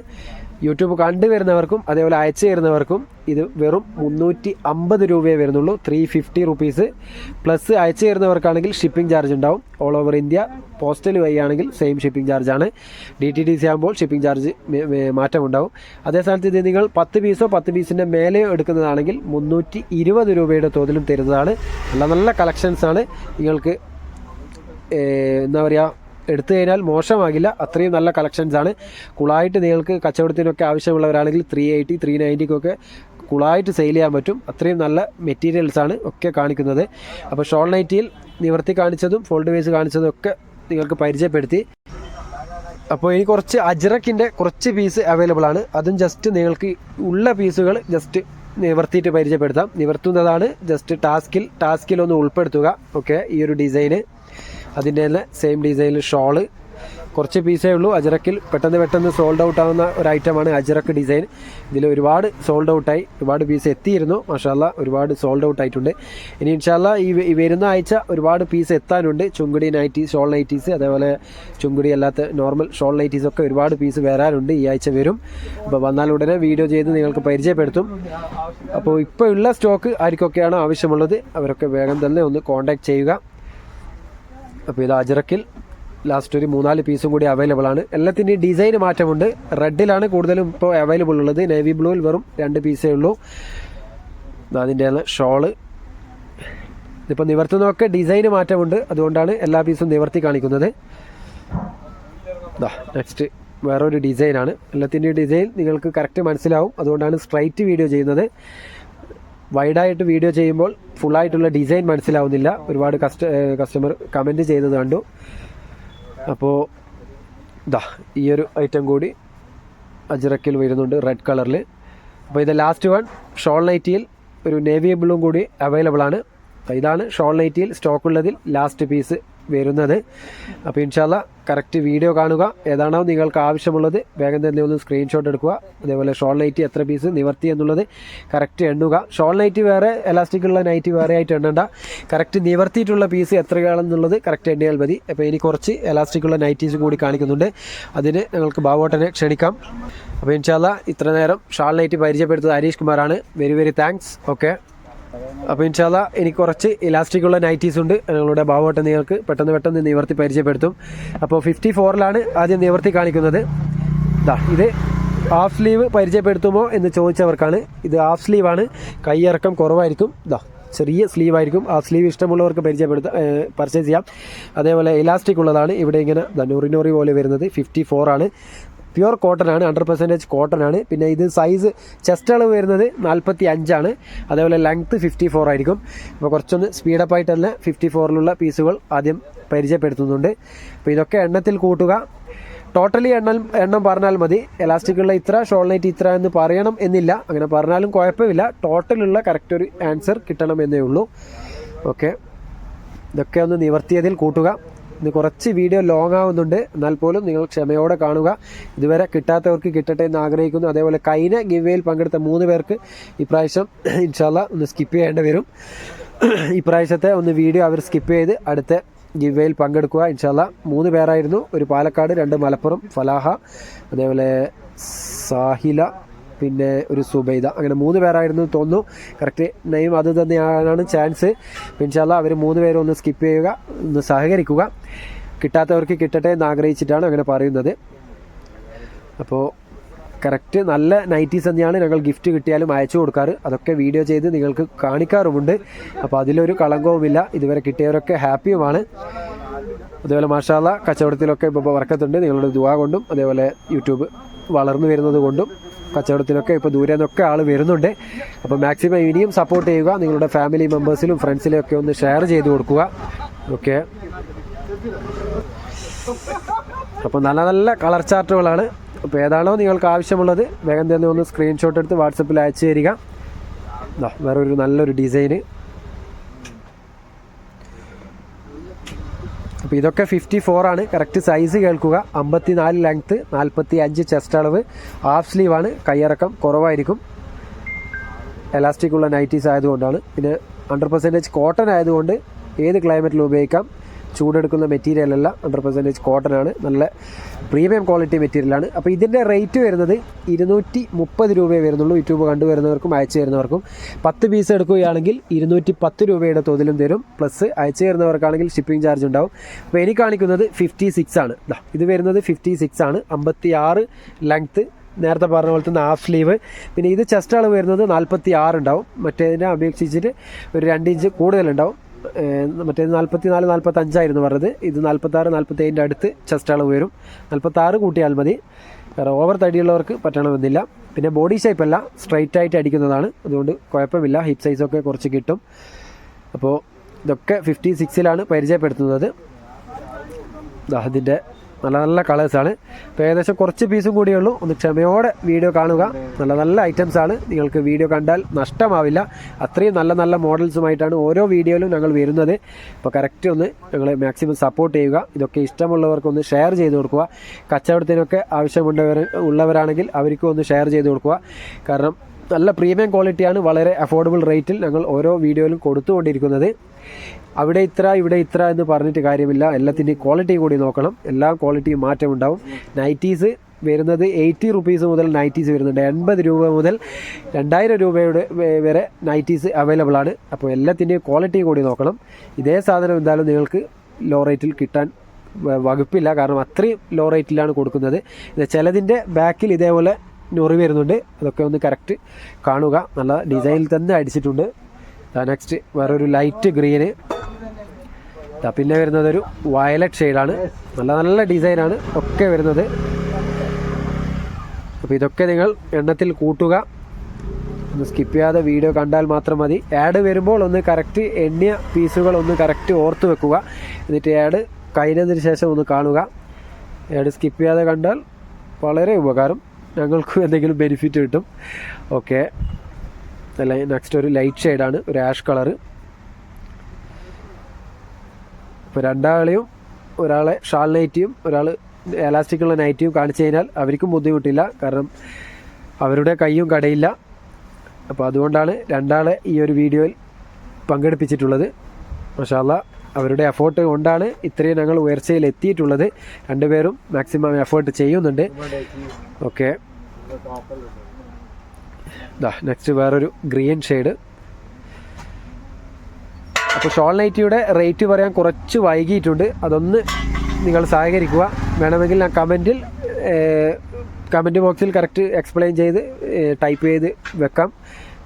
യൂട്യൂബ് കണ്ടുവരുന്നവർക്കും അതേപോലെ അയച്ചു തരുന്നവർക്കും ഇത് വെറും മുന്നൂറ്റി അമ്പത് രൂപയെ വരുന്നുള്ളൂ. ത്രീ ഫിഫ്റ്റി റുപ്പീസ് പ്ലസ് അയച്ചു തരുന്നവർക്കാണെങ്കിൽ ഷിപ്പിംഗ് ചാർജ് ഉണ്ടാവും. ഓൾ ഓവർ ഇന്ത്യ പോസ്റ്റൽ വഴി ആണെങ്കിൽ സെയിം ഷിപ്പിംഗ് ചാർജാണ് ഡി ടി ഡി സി ആകുമ്പോൾ ഷിപ്പിംഗ് ചാർജ് മാറ്റമുണ്ടാവും. അതേ സ്ഥാനത്ത് ഇത് നിങ്ങൾ പത്ത് പീസോ പത്ത് പീസിന്റെ മേലെയോ എടുക്കുന്നതാണെങ്കിൽ മുന്നൂറ്റി ഇരുപത് രൂപയുടെ തോതിലും തരുന്നതാണ്. നല്ല നല്ല കളക്ഷൻസാണ് നിങ്ങൾക്ക് എന്താ പറയുക എടുത്തു കഴിഞ്ഞാൽ മോശമാകില്ല. അത്രയും നല്ല ആണ്. കൂളായിട്ട് നിങ്ങൾക്ക് കച്ചവടത്തിനൊക്കെ ആവശ്യമുള്ളവരാണെങ്കിൽ ത്രീ എയ്റ്റി ത്രീ നയന്റിക്കൊക്കെ കൂളായിട്ട് സെയിൽ ചെയ്യാൻ പറ്റും. അത്രയും നല്ല മെറ്റീരിയൽസ് ആണ് ഒക്കെ കാണിക്കുന്നത്. അപ്പോൾ ഷോൾ നൈറ്റിയിൽ നിവർത്തി കാണിച്ചതും ഫോൾഡ് വേസ് കാണിച്ചതും ഒക്കെ നിങ്ങൾക്ക് പരിചയപ്പെടുത്തി. അപ്പോൾ ഇനി കുറച്ച് അജ്രക്കിന്റെ കുറച്ച് പീസ് അവൈലബിൾ ആണ്. അതും ജസ്റ്റ് നിങ്ങൾക്ക് ഉള്ള പീസുകൾ ജസ്റ്റ് നിവർത്തിയിട്ട് പരിചയപ്പെടുത്താം. നിവർത്തുന്നതാണ് ജസ്റ്റ് ടാസ്കിൽ ടാസ്കിൽ ഒന്ന് ഉൾപ്പെടുത്തുക. ഓക്കെ ഈ ഒരു ഡിസൈന് അതിന്റെ തന്നെ സെയിം ഡിസൈനിൽ ഷോൾ കുറച്ച് പീസേ ഉള്ളൂ. അജറക്കിൽ പെട്ടെന്ന് പെട്ടെന്ന് സോൾഡ് ഔട്ട് ആവുന്ന ഒരു ഐറ്റമാണ് അജറക്ക് ഡിസൈൻ ഇതിൽ ഒരുപാട് സോൾഡ് ഔട്ടായി ഒരുപാട് പീസ് എത്തിയിരുന്നു. മാഷാല്ല ഒരുപാട് സോൾഡ് ഔട്ട് ആയിട്ടുണ്ട്. ഇനി ഇൻഷാല്ല ഈ വരുന്ന ആഴ്ച ഒരുപാട് പീസ് എത്താനുണ്ട്. ചുങ്കുടി നൈറ്റീസ് ഷോൾ നൈറ്റീസ് അതേപോലെ ചുങ്കുടി അല്ലാത്ത നോർമൽ ഷോൾ നൈറ്റീസ് ഒക്കെ ഒരുപാട് പീസ് വരാനുണ്ട്. ഈ ആഴ്ച വരും. അപ്പോൾ വന്നാൽ ഉടനെ വീഡിയോ ചെയ്ത് നിങ്ങൾക്ക് പരിചയപ്പെടുത്തും. അപ്പോൾ ഇപ്പോൾ ഉള്ള സ്റ്റോക്ക് ആർക്കൊക്കെയാണോ ആവശ്യമുള്ളത് അവരൊക്കെ വേഗം തന്നെ ഒന്ന് കോൺടാക്ട് ചെയ്യുക. അപ്പോൾ ഇത് അജറക്കിൽ ലാസ്റ്റ് ഒരു മൂന്നാൽ പീസും കൂടി അവൈലബിൾ ആണ്. എല്ലാത്തിന്റെയും ഡിസൈൻ മാറ്റമുണ്ട്. റെഡിലാണ് കൂടുതലും ഇപ്പോൾ അവൈലബിൾ ഉള്ളത്. നേവി ബ്ലൂവിൽ വെറും രണ്ട് പീസേ ഉള്ളൂ. ദാ അതിന്റെയാണ് ഷോൾ ഇതിപ്പോൾ നിവർത്തുന്നതൊക്കെ ഡിസൈൻ മാറ്റമുണ്ട്. അതുകൊണ്ടാണ് എല്ലാ പീസും നിവർത്തി കാണിക്കുന്നത്. നെക്സ്റ്റ് വേറൊരു ഡിസൈനാണ് എല്ലാത്തിന്റെയും ഡിസൈൻ നിങ്ങൾക്ക് കറക്റ്റ് മനസ്സിലാവും. അതുകൊണ്ടാണ് സ്ട്രൈറ്റ് വീഡിയോ ചെയ്യുന്നത്. വൈഡായിട്ട് വീഡിയോ ചെയ്യുമ്പോൾ ഫുള്ളായിട്ടുള്ള ഡിസൈൻ മനസ്സിലാവുന്നില്ല. ഒരുപാട് കസ്റ്റ കസ്റ്റമർ കമന്റ് ചെയ്തത് കണ്ടു. അപ്പോൾ ഇതാ ഈ ഒരു ഐറ്റം കൂടി അജിറക്കിൽ വരുന്നുണ്ട് റെഡ് കളറിൽ അപ്പോൾ ഇത് ലാസ്റ്റ് വൺ ഷോൾ നൈറ്റിയിൽ ഒരു നേവി ബ്ലൂ കൂടി അവൈലബിൾ ആണ്. ഇതാണ് ഷോൾ നൈറ്റിയിൽ സ്റ്റോക്ക് ഉള്ളതിൽ ലാസ്റ്റ് പീസ് വരുന്നത്. അപ്പോൾ ഇൻഷാല്ല കറക്റ്റ് വീഡിയോ കാണുക. ഏതാണോ നിങ്ങൾക്ക് ആവശ്യമുള്ളത് വേഗം തന്നെ ഒന്ന് സ്ക്രീൻഷോട്ട് എടുക്കുക. അതേപോലെ ഷോൾ നൈറ്റ് എത്ര പീസ് നിവർത്തി എന്നുള്ളത് കറക്റ്റ് എണ്ണുക. ഷോൾ നൈറ്റ് വേറെ എലാസ്റ്റിക് ഉള്ള നൈറ്റി വേറെ ആയിട്ട് എണ്ണണ്ട. കറക്റ്റ് നിവർത്തിയിട്ടുള്ള പീസ് എത്രയാണെന്നുള്ളത് കറക്റ്റ് എണ്ണിയാൽ മതി. അപ്പോൾ ഇനി കുറച്ച് എലാസ്റ്റിക് ഉള്ള നൈറ്റീസ് കൂടി കാണിക്കുന്നുണ്ട്. അതിന് ഞങ്ങൾക്ക് ബാബോട്ടനെ ക്ഷണിക്കാം. അപ്പോൾ ഇൻഷാല്ല ഇത്ര നേരം ഷാൾ നൈറ്റ് പരിചയപ്പെടുത്തത് ഹരീഷ് കുമാറാണ്. വെരി വെരി താങ്ക്സ് ഓക്കെ അപ്പോൾ ഇൻഷാല്ല എനിക്ക് കുറച്ച് ഇലാസ്റ്റിക് ഉള്ള നൈറ്റീസ് ഉണ്ട്. ഞങ്ങളുടെ ഭാവമായിട്ട് നിങ്ങൾക്ക് പെട്ടെന്ന് പെട്ടെന്ന് നിവർത്തി പരിചയപ്പെടുത്തും. അപ്പോൾ ഫിഫ്റ്റി ഫോറിലാണ് ആദ്യം നിവർത്തി കാണിക്കുന്നത്. ഇതാ ഇത് ഹാഫ് സ്ലീവ് പരിചയപ്പെടുത്തുമോ എന്ന് ചോദിച്ചവർക്കാണ്. ഇത് ഹാഫ് സ്ലീവാണ് കൈയിറക്കം കുറവായിരിക്കും. ഇതാ ചെറിയ സ്ലീവ് ആയിരിക്കും. ആ സ്ലീവ് ഇഷ്ടമുള്ളവർക്ക് പരിചയപ്പെടുത്ത പർച്ചേസ് ചെയ്യാം. അതേപോലെ ഇലാസ്റ്റിക് ഉള്ളതാണ് ഇവിടെ ഇങ്ങനെ ദാ നൂറി നൂറി പോലെ വരുന്നത്. ഫിഫ്റ്റി ആണ്. പ്യുവർ കോട്ടൺ ആണ് ഹൺഡ്രഡ് പെർസെന്റേജ് കോട്ടൺ ആണ് പിന്നെ ഇത് സൈസ് ചെസ്റ്റ് അളവ് വരുന്നത് നാൽപ്പത്തി അഞ്ചാണ് അതേപോലെ ലെങ്ത്ത് ഫിഫ്റ്റി ഫോർ ആയിരിക്കും. അപ്പോൾ കുറച്ചൊന്ന് സ്പീഡപ്പ് ആയിട്ട് തന്നെ ഫിഫ്റ്റി ഫോറിലുള്ള പീസുകൾ ആദ്യം പരിചയപ്പെടുത്തുന്നുണ്ട്. അപ്പോൾ ഇതൊക്കെ എണ്ണത്തിൽ കൂട്ടുക. ടോട്ടലി എണ്ണം എണ്ണം പറഞ്ഞാൽ മതി. എലാസ്റ്റിക്കുള്ള ഇത്ര ഷോൾ നൈറ്റ് ഇത്ര എന്ന് പറയണം എന്നില്ല. അങ്ങനെ പറഞ്ഞാലും കുഴപ്പമില്ല. ടോട്ടലുള്ള കറക്റ്റ് ഒരു ആൻസർ കിട്ടണം എന്നേ ഉള്ളൂ. ഓക്കെ ഇതൊക്കെ ഒന്ന് നിവർത്തിയതിൽ കൂട്ടുക. ഇന്ന് കുറച്ച് വീഡിയോ ലോങ് ആവുന്നുണ്ട്. എന്നാൽ പോലും നിങ്ങൾ ക്ഷമയോടെ കാണുക. ഇതുവരെ കിട്ടാത്തവർക്ക് കിട്ടട്ടെ എന്ന് ആഗ്രഹിക്കുന്നു. അതേപോലെ കൈന ഗിവേയിൽ പങ്കെടുത്ത മൂന്ന് പേർക്ക് ഇപ്രാവശ്യം ഇൻഷാല്ല ഒന്ന് സ്കിപ്പ് ചെയ്യേണ്ടി വരും. ഇപ്രാവശ്യത്തെ ഒന്ന് വീഡിയോ അവർ സ്കിപ്പ് ചെയ്ത് അടുത്ത ഗിവേയിൽ പങ്കെടുക്കുക. ഇൻഷാല്ല മൂന്ന് പേരായിരുന്നു. ഒരു പാലക്കാട് രണ്ട് മലപ്പുറം ഫലാഹ അതേപോലെ സാഹില പിന്നെ ഒരു സുബൈദ. അങ്ങനെ മൂന്ന് പേരായിരുന്നു തോന്നുന്നു. കറക്റ്റ് നെയിം അത് തന്നെയാണ് ചാൻസ് പിൻഷാല അവർ മൂന്ന് പേരും ഒന്ന് സ്കിപ്പ് ചെയ്യുക ഒന്ന് സഹകരിക്കുക. കിട്ടാത്തവർക്ക് കിട്ടട്ടെ എന്ന് ആഗ്രഹിച്ചിട്ടാണ് അങ്ങനെ പറയുന്നത്. അപ്പോൾ കറക്റ്റ് നല്ല നൈറ്റീസ് തന്നെയാണ് ഞങ്ങൾ ഗിഫ്റ്റ് കിട്ടിയാലും അയച്ചു കൊടുക്കാറ്. അതൊക്കെ വീഡിയോ ചെയ്ത് നിങ്ങൾക്ക് കാണിക്കാറുമുണ്ട്. അപ്പോൾ അതിലൊരു കളങ്കവുമില്ല. ഇതുവരെ കിട്ടിയവരൊക്കെ ഹാപ്പിയുമാണ്. അതേപോലെ മാഷാല കച്ചവടത്തിലൊക്കെ ഇപ്പോൾ വർക്കത്തുണ്ട്. നിങ്ങളുടെ ദുവാ കൊണ്ടും അതേപോലെ യൂട്യൂബ് വളർന്നു വരുന്നത് കൊണ്ടും. കച്ചവടത്തിലൊക്കെ ഇപ്പോൾ ദൂരെ നിന്നൊക്കെ ആൾ വരുന്നുണ്ട്. അപ്പോൾ മാക്സിമം ഇനിയും സപ്പോർട്ട് ചെയ്യുക. നിങ്ങളുടെ ഫാമിലി മെമ്പേഴ്സിലും ഫ്രണ്ട്സിലും ഒക്കെ ഒന്ന് ഷെയർ ചെയ്ത് കൊടുക്കുക. ഓക്കെ അപ്പോൾ നല്ല നല്ല കളർ ചാർട്ടുകളാണ് അപ്പോൾ ഏതാണോ നിങ്ങൾക്ക് ആവശ്യമുള്ളത് വേഗം തന്നെ ഒന്ന് സ്ക്രീൻഷോട്ട് എടുത്ത് വാട്സപ്പിൽ അയച്ചു തരിക. വേറൊരു നല്ലൊരു ഡിസൈന് അപ്പോൾ ഇതൊക്കെ ഫിഫ്റ്റി ആണ്. കറക്റ്റ് സൈസ് കേൾക്കുക. അമ്പത്തി നാല് ലെങ്ത്ത് നാൽപ്പത്തി അഞ്ച് ചെസ്റ്റ് അളവ്. ഹാഫ് സ്ലീവ് ആണ്. കൈയിറക്കം കുറവായിരിക്കും. എലാസ്റ്റിക് ഉള്ള നൈറ്റീസ് ആയതുകൊണ്ടാണ്. പിന്നെ ഹൺഡ്രഡ് പെർസെന്റേജ് കോട്ടൺ ആയതുകൊണ്ട് ഏത് ക്ലൈമറ്റിലും ഉപയോഗിക്കാം. ചൂടെടുക്കുന്ന മെറ്റീരിയൽ അല്ല. ഹൺഡ്രഡ് പെർസെന്റേജ് കോട്ടൺ ആണ്. നല്ല പ്രീമിയം ക്വാളിറ്റി മെറ്റീരിയലാണ് അപ്പോൾ ഇതിന്റെ റേറ്റ് വരുന്നത് ഇരുന്നൂറ്റി മുപ്പത് രൂപയെ വരുന്നുള്ളൂ. യൂട്യൂബ് കണ്ടുവരുന്നവർക്കും അയച്ചു തരുന്നവർക്കും. പത്ത് പീസ് എടുക്കുകയാണെങ്കിൽ ഇരുന്നൂറ്റി പത്ത് രൂപയുടെ തോതിലും തരും. പ്ലസ് അയച്ചു തരുന്നവർക്കാണെങ്കിൽ ഷിപ്പിംഗ് ചാർജ് ഉണ്ടാവും. അപ്പോൾ എനിക്ക് കാണിക്കുന്നത് ഫിഫ്റ്റി സിക്സ് ആണ്. ഇത് വരുന്നത് ഫിഫ്റ്റി സിക്സ് ആണ്. അമ്പത്തി ആറ് ലെങ്ത്ത് നേരത്തെ പറഞ്ഞ പോലെ തന്നെ ഹാഫ് സ്ലീവ് പിന്നെ ഇത് ചെസ്റ്റ് അളവ് വരുന്നത് നാൽപ്പത്തി ആറ് ഉണ്ടാവും. മറ്റേതിനെ അപേക്ഷിച്ചിട്ട് ഒരു രണ്ട് ഇഞ്ച് കൂടുതലുണ്ടാവും. ഏഹ് മറ്റേത് നാൽപ്പത്തി നാല് നാൽപ്പത്തി അഞ്ചായിരുന്നു പറഞ്ഞത്. ഇത് നാൽപ്പത്താറ് നാൽപ്പത്തി ഏഴിന്റെ അടുത്ത് ചെസ്റ്റ് അളവ് വരും നാൽപ്പത്താറ് കൂട്ടിയാൽ മതി. കാരണം ഓവർ തടിയുള്ളവർക്ക് പറ്റണമെന്നില്ല. പിന്നെ ബോഡി ഷേപ്പ് അല്ല സ്ട്രൈറ്റ് ആയിട്ട് അടിക്കുന്നതാണ്. അതുകൊണ്ട് കുഴപ്പമില്ല ഹിപ്പ് സൈസൊക്കെ കുറച്ച് കിട്ടും. അപ്പോൾ ഇതൊക്കെ ഫിഫ്റ്റി സിക്സിലാണ് പരിചയപ്പെടുത്തുന്നത്. ദാ ഇതിന്റെ നല്ല നല്ല കളേഴ്സാണ് ഇപ്പോൾ ഏകദേശം കുറച്ച് പീസും കൂടിയേ ഉള്ളൂ. ഒന്ന് ക്ഷമയോടെ വീഡിയോ കാണുക. നല്ല നല്ല ഐറ്റംസ് ആണ്. നിങ്ങൾക്ക് വീഡിയോ കണ്ടാൽ നഷ്ടമാവില്ല. അത്രയും നല്ല നല്ല മോഡൽസുമായിട്ടാണ് ഓരോ വീഡിയോയിലും ഞങ്ങൾ വരുന്നത്. അപ്പോൾ കറക്റ്റ് ഒന്ന് ഞങ്ങൾ മാക്സിമം സപ്പോർട്ട് ചെയ്യുക. ഇതൊക്കെ ഇഷ്ടമുള്ളവർക്ക് ഒന്ന് ഷെയർ ചെയ്ത് കൊടുക്കുക. കച്ചവടത്തിനൊക്കെ ആവശ്യമുള്ളവർ ഉള്ളവരാണെങ്കിൽ അവർക്കും ഒന്ന് ഷെയർ ചെയ്ത് കൊടുക്കുക. കാരണം നല്ല പ്രീമിയം ക്വാളിറ്റിയാണ് വളരെ അഫോർഡബിൾ റേറ്റിൽ ഞങ്ങൾ ഓരോ വീഡിയോയിലും കൊടുത്തുകൊണ്ടിരിക്കുന്നത്. അവിടെ ഇത്ര ഇവിടെ ഇത്ര എന്ന് പറഞ്ഞിട്ട് കാര്യമില്ല. എല്ലാത്തിന്റെയും ക്വാളിറ്റി കൂടി നോക്കണം. എല്ലാ ക്വാളിറ്റിയും മാറ്റമുണ്ടാവും നൈറ്റീസ് വരുന്നത് എയ്റ്റി റുപ്പീസ് മുതൽ നൈറ്റീസ് വരുന്നുണ്ട്. എൺപത് രൂപ മുതൽ രണ്ടായിരം രൂപയുടെ വരെ നൈറ്റീസ് അവൈലബിൾ ആണ്. അപ്പോൾ എല്ലാത്തിന്റെയും ക്വാളിറ്റി കൂടി നോക്കണം. ഇതേ സാധനം എന്തായാലും നിങ്ങൾക്ക് ലോ റേറ്റിൽ കിട്ടാൻ വകുപ്പില്ല. കാരണം അത്രയും ലോ റേറ്റിലാണ് കൊടുക്കുന്നത്. ചിലതിന്റെ ബാക്കിൽ ഇതേപോലെ ഞൊറി വരുന്നുണ്ട്. അതൊക്കെ ഒന്ന് കറക്റ്റ് കാണുക. നല്ല ഡിസൈനിൽ തന്നെ അടിച്ചിട്ടുണ്ട്. നെക്സ്റ്റ് വേറൊരു ലൈറ്റ് ഗ്രീന് പിന്നെ വരുന്നത് ഒരു വയലറ്റ് ഷെയ്ഡാണ് നല്ല നല്ല ഡിസൈനാണ് ഒക്കെ വരുന്നത്. അപ്പോൾ ഇതൊക്കെ നിങ്ങൾ എണ്ണത്തിൽ കൂട്ടുക. ഒന്ന് സ്കിപ്പ് ചെയ്യാതെ വീഡിയോ കണ്ടാൽ മാത്രം മതി. ആഡ് വരുമ്പോൾ ഒന്ന് കറക്റ്റ് എണ്ണിയ പീസുകൾ ഒന്ന് കറക്റ്റ് ഓർത്ത് വെക്കുക. എന്നിട്ട് ആഡ് കഴിഞ്ഞതിന് ശേഷം ഒന്ന് കാണുക. ആഡ് സ്കിപ്പ് ചെയ്യാതെ കണ്ടാൽ വളരെ ഉപകാരം. ഞങ്ങൾക്കും എന്തെങ്കിലും ബെനിഫിറ്റ് കിട്ടും. ഓക്കെ നെക്സ്റ്റ് ഒരു ലൈറ്റ് ഷെയ്ഡാണ് ഒരു ആഷ് കളർ ഇപ്പോൾ രണ്ടാളെയും ഒരാളെ ഷാൾ നൈറ്റിയും ഒരാൾ എലാസ്റ്റിക്കുള്ള നൈറ്റിയും കാണിച്ചു കഴിഞ്ഞാൽ അവർക്കും ബുദ്ധിമുട്ടില്ല. കാരണം അവരുടെ കൈയും കടയില്ല. അപ്പോൾ അതുകൊണ്ടാണ് രണ്ടാളെ ഈ ഒരു വീഡിയോയിൽ പങ്കെടുപ്പിച്ചിട്ടുള്ളത്. മഷാല്ല അവരുടെ എഫേർട്ട് കൊണ്ടാണ് ഇത്രയും ഞങ്ങൾ ഉയർച്ചയിൽ എത്തിയിട്ടുള്ളത്. രണ്ടുപേരും മാക്സിമം എഫേർട്ട് ചെയ്യുന്നുണ്ട്. ഓക്കെ നെക്സ്റ്റ് വേറൊരു ഗ്രീൻ ഷെയ്ഡ് അപ്പോൾ ഷോൾ നൈറ്റിയുടെ റേറ്റ് പറയാൻ കുറച്ച് വൈകിയിട്ടുണ്ട്. അതൊന്ന് നിങ്ങൾ സഹകരിക്കുക. വേണമെങ്കിൽ ഞാൻ കമന്റിൽ കമന്റ് ബോക്സിൽ കറക്റ്റ് എക്സ്പ്ലെയിൻ ചെയ്ത് ടൈപ്പ് ചെയ്ത് വെക്കാം.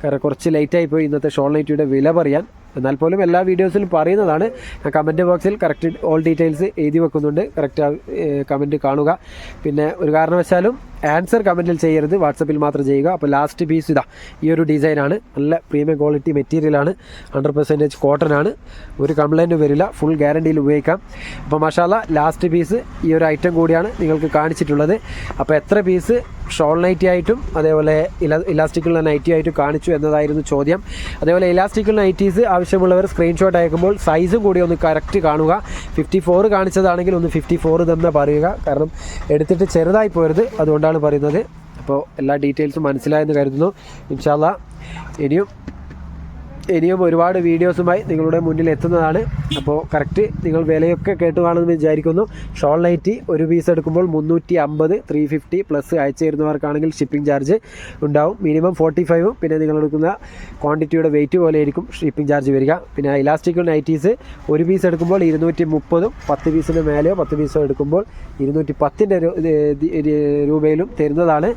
കാരണം കുറച്ച് ലേറ്റായി പോയി ഇന്നത്തെ ഷോൾ നൈറ്റിയുടെ വില പറയാൻ. എന്നാൽ പോലും എല്ലാ വീഡിയോസിലും പറയുന്നതാണ്. ഞാൻ കമന്റ് ബോക്സിൽ കറക്റ്റ് ഓൾ ഡീറ്റെയിൽസ് എഴുതി വെക്കുന്നുണ്ട്. കറക്റ്റ് കമന്റ് കാണുക. പിന്നെ ഒരു കാരണവശാലും ആൻസർ കമന്റിൽ ചെയ്യരുത്. വാട്സപ്പിൽ മാത്രം ചെയ്യുക. അപ്പോൾ ലാസ്റ്റ് പീസ് ഇതാ. ഈ ഒരു ഡിസൈനാണ് നല്ല പ്രീമിയം ക്വാളിറ്റി മെറ്റീരിയലാണ് ഹൺഡ്രഡ് പെർസെന്റേജ് കോട്ടൺ ആണ്. ഒരു കംപ്ലൈന്റും വരില്ല. ഫുൾ ഗ്യാരണ്ടിയിൽ ഉപയോഗിക്കാം. അപ്പോൾ മഷാല ലാസ്റ്റ് പീസ് ഈ ഒരു ഐറ്റം കൂടിയാണ് നിങ്ങൾക്ക് കാണിച്ചിട്ടുള്ളത്. അപ്പോൾ എത്ര പീസ് ഷോൾ നൈറ്റി ആയിട്ടും അതേപോലെ ഇല ഇലാസ്റ്റിക്കുള്ള നൈറ്റി ആയിട്ടും കാണിച്ചു എന്നതായിരുന്നു ചോദ്യം. അതേപോലെ ഇലാസ്റ്റിക്കുള്ള നൈറ്റീസ് ആവശ്യമുള്ളവർ സ്ക്രീൻഷോട്ട് അയക്കുമ്പോൾ സൈസും കൂടി ഒന്ന് കറക്റ്റ് കാണുക. ഫിഫ്റ്റി ഫോർ കാണിച്ചതാണെങ്കിൽ ഒന്ന് ഫിഫ്റ്റി ഫോർ തന്നെ പറയുക. കാരണം എടുത്തിട്ട് ചെറുതായി പോരുത്. അതുകൊണ്ടാണ് പറയുന്നത്. അപ്പോൾ എല്ലാ ഡീറ്റെയിൽസും മനസ്സിലായെന്ന് കരുതുന്നു. ഇൻഷാല്ല ഇനിയും ഇനിയും ഒരുപാട് വീഡിയോസുമായി നിങ്ങളുടെ മുന്നിൽ എത്തുന്നതാണ്. അപ്പോൾ കറക്റ്റ് നിങ്ങൾ വിലയൊക്കെ കേട്ട് കാണുമെന്ന് വിചാരിക്കുന്നു. ഷോൾ നൈറ്റി ഒരു പീസ് എടുക്കുമ്പോൾ മുന്നൂറ്റി അമ്പത് ത്രീ ഫിഫ്റ്റി പ്ലസ് അയച്ചു തരുന്നവർക്കാണെങ്കിൽ ഷിപ്പിംഗ് ചാർജ് ഉണ്ടാവും. മിനിമം ഫോർട്ടി ഫൈവും പിന്നെ നിങ്ങൾ എടുക്കുന്ന ക്വാണ്ടിറ്റിയുടെ വെയിറ്റ് പോലെ ആയിരിക്കും ഷിപ്പിംഗ് ചാർജ് വരിക. പിന്നെ ഇലാസ്റ്റിക് നൈറ്റീസ് ഒരു പീസ് എടുക്കുമ്പോൾ ഇരുന്നൂറ്റി മുപ്പതും പത്ത് പീസിന് മേലെയോ പത്ത് പീസോ എടുക്കുമ്പോൾ ഇരുന്നൂറ്റി പത്തിന്റെ രൂപയിലും തരുന്നതാണ്.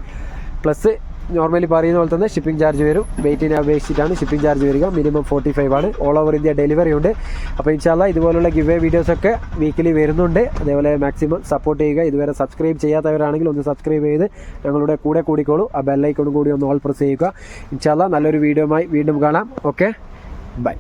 പ്ലസ് നോർമലി പറയുന്ന പോലെ തന്നെ ഷിപ്പിംഗ് ചാർജ് വരും. വെയിറ്റിനെ അപേക്ഷിച്ചിട്ടാണ് ഷിപ്പിംഗ് ചാർജ് വരിക. മിനിമം ഫോർട്ടി ഫൈവ് ആണ്. ഓൾ ഓവർ ഇന്ത്യ ഡെലിവറി ഉണ്ട്. അപ്പോൾ ഇൻഷാല്ല ഇതുപോലുള്ള ഗിവ് വീഡിയോസൊക്കെ വീക്കിലി വരുന്നുണ്ട്. അതേപോലെ മാക്സിമം സപ്പോർട്ട് ചെയ്യുക. ഇതുവരെ സബ്സ്ക്രൈബ് ചെയ്യാത്തവരാണെങ്കിൽ ഒന്ന് സബ്സ്ക്രൈബ് ചെയ്ത് ഞങ്ങളുടെ കൂടെ കൂടിക്കോളൂ. ആ ബെല്ലൈക്കോണും കൂടി ഒന്ന് ഓൾ പ്രസ് ചെയ്യുക. ഇൻഷാല്ല നല്ലൊരു വീഡിയോയുമായി വീണ്ടും കാണാം. Okay bye